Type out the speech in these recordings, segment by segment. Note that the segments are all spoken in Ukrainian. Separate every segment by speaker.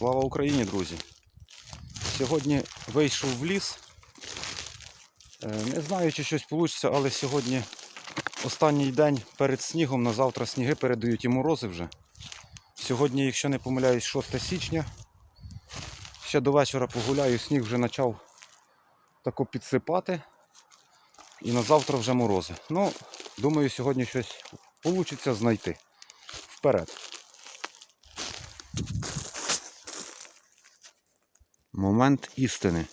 Speaker 1: Слава Україні, друзі! Сьогодні вийшов в ліс. Е, Не знаю, чи щось вийде, але сьогодні останній день перед снігом, на завтра сніги передають і морози вже. Сьогодні, якщо не помиляюсь, 6 січня. Ще до вечора погуляю, сніг вже почав тако підсипати. І на завтра вже морози. Ну, думаю, сьогодні щось вийде знайти. Вперед. Момент істини.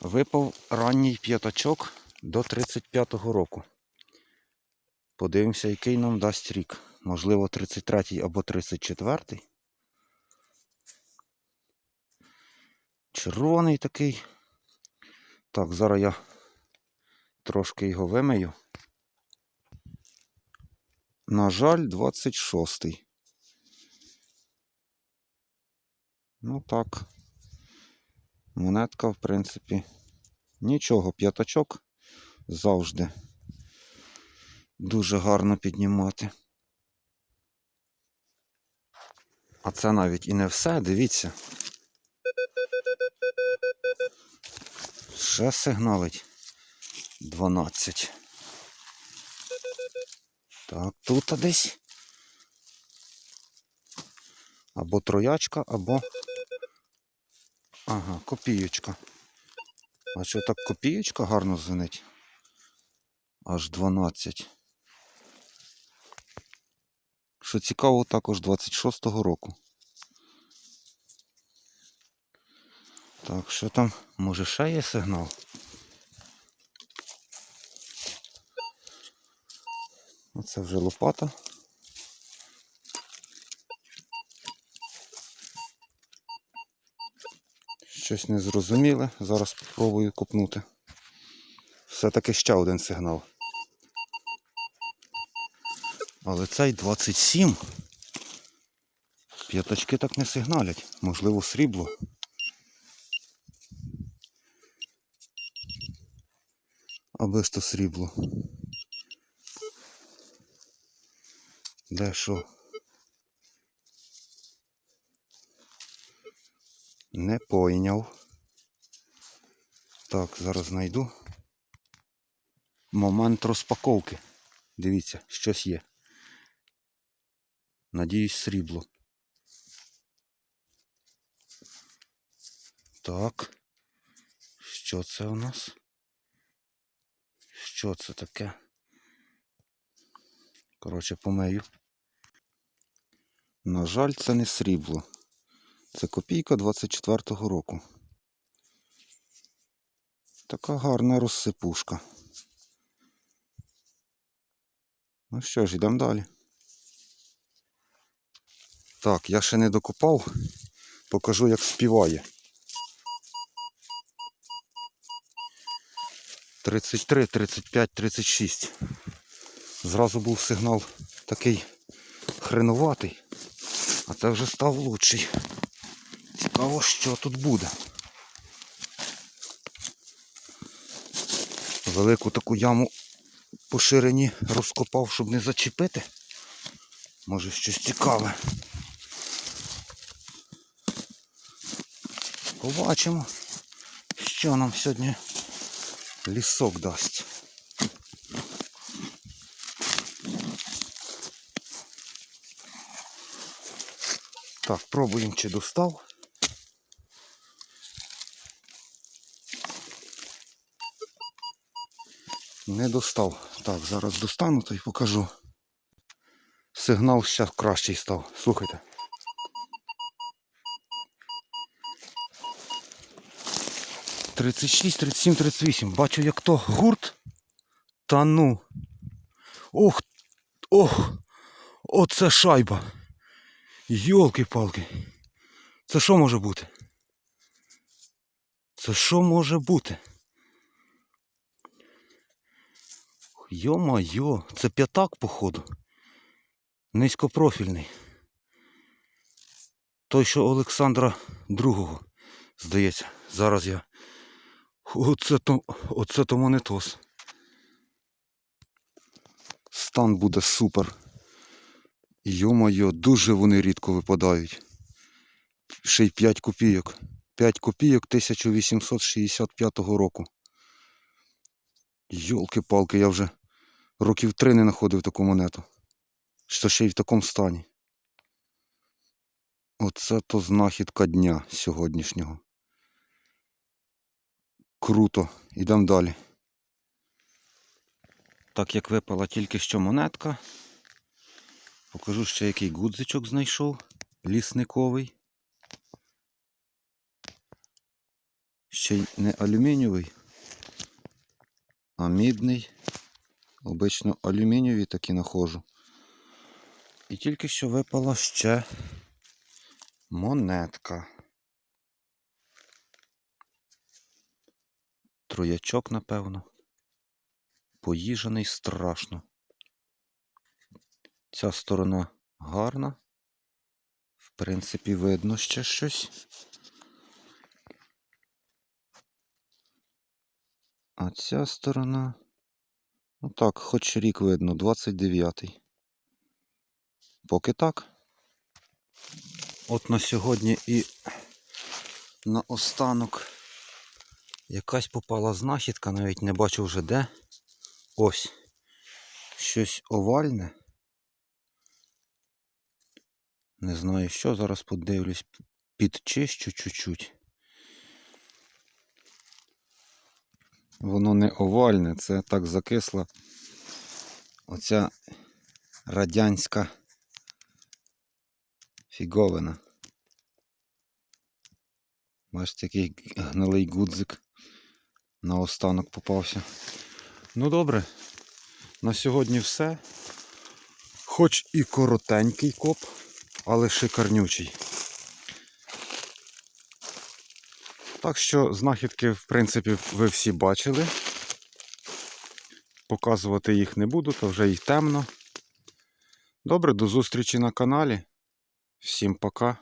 Speaker 1: Випав ранній п'ятачок до 35-го року. Подивимося, який нам дасть рік. Можливо, 33-й або 34-й. Червоний такий. Так, зараз я трошки його вимию. На жаль, 26-й. Ну так. Монетка, в принципі, нічого, п'ятачок завжди дуже гарно піднімати. А це навіть і не все, дивіться. Ще сигналить 12. Так, тут десь. Або троячка, або Ага, копієчка. А що так копієчка гарно звенить? Аж 12. Що цікаво, також 26-го року. Так, що там? Може ще є сигнал? Оце вже лопата. Щось незрозуміле. Зараз спробую копнути. Все-таки ще один сигнал. Але цей 27. П'ятачки так не сигналять. Можливо, срібло. Аби ж то срібло. Де що? Не пойняв. Так, зараз знайду. Момент розпаковки. Дивіться, щось є. Надіюсь, срібло. Так. Що це у нас? Що це таке? Коротше, помию. На жаль, це не срібло. Це копійка 24-го року. Така гарна розсипушка. Ну що ж, йдемо далі. Так, я ще не докопав. Покажу, як співає. 33, 35, 36. Зразу був сигнал такий хреноватий, а це вже став лучший. Цікаво, що тут буде. Велику таку яму по ширині розкопав, щоб не зачепити. Може щось цікаве. Побачимо, що нам сьогодні лісок дасть. Так, пробуємо, чи достав. Не достав. Так, зараз достану то й покажу. Сигнал ще кращий став. Слухайте. Тридцять шість, тридцять сім, тридцять вісім. Бачу, як то гурт. Та ну. Ох, ох, оце шайба. Йолки-палки. Це що може бути? Це що може бути? Йо-майо, це п'ятак, походу. Низькопрофільний. Той, що Олександра другого, здається. Зараз я. Оце то, оце то монетос. Стан буде супер. Йо-моє, дуже вони рідко випадають. ще й 5 копійок. 5 копійок 1865 року. Йолки-палки, я вже років три не знаходив таку монету. Що ще й в такому стані. Оце то знахідка дня сьогоднішнього. Круто. Ідемо далі. Так як випала тільки що монетка. Покажу ще який гудзичок знайшов. Лісниковий. Ще й не алюмінієвий, а мідний. Обично алюмінієві такі нахожу. І тільки що випала ще монетка. Троячок, напевно. Поїжаний страшно. Ця сторона гарна. В принципі, видно ще щось. А ця сторона. Ну так, хоч рік видно, 29-й. Поки так. От на сьогодні і на останок якась попала знахідка, навіть не бачу вже де. Ось. Щось овальне. Не знаю що, зараз подивлюсь, підчищу чуть-чуть. Воно не овальне, це так закисла. Оця радянська фіговина. Бачите, який гнилий гудзик на останок попався. Ну добре, на сьогодні все. Хоч і коротенький коп, але шикарнючий. Так що знахідки, в принципі, ви всі бачили. Показувати їх не буду, то вже й темно. Добре, до зустрічі на каналі. Всім пока.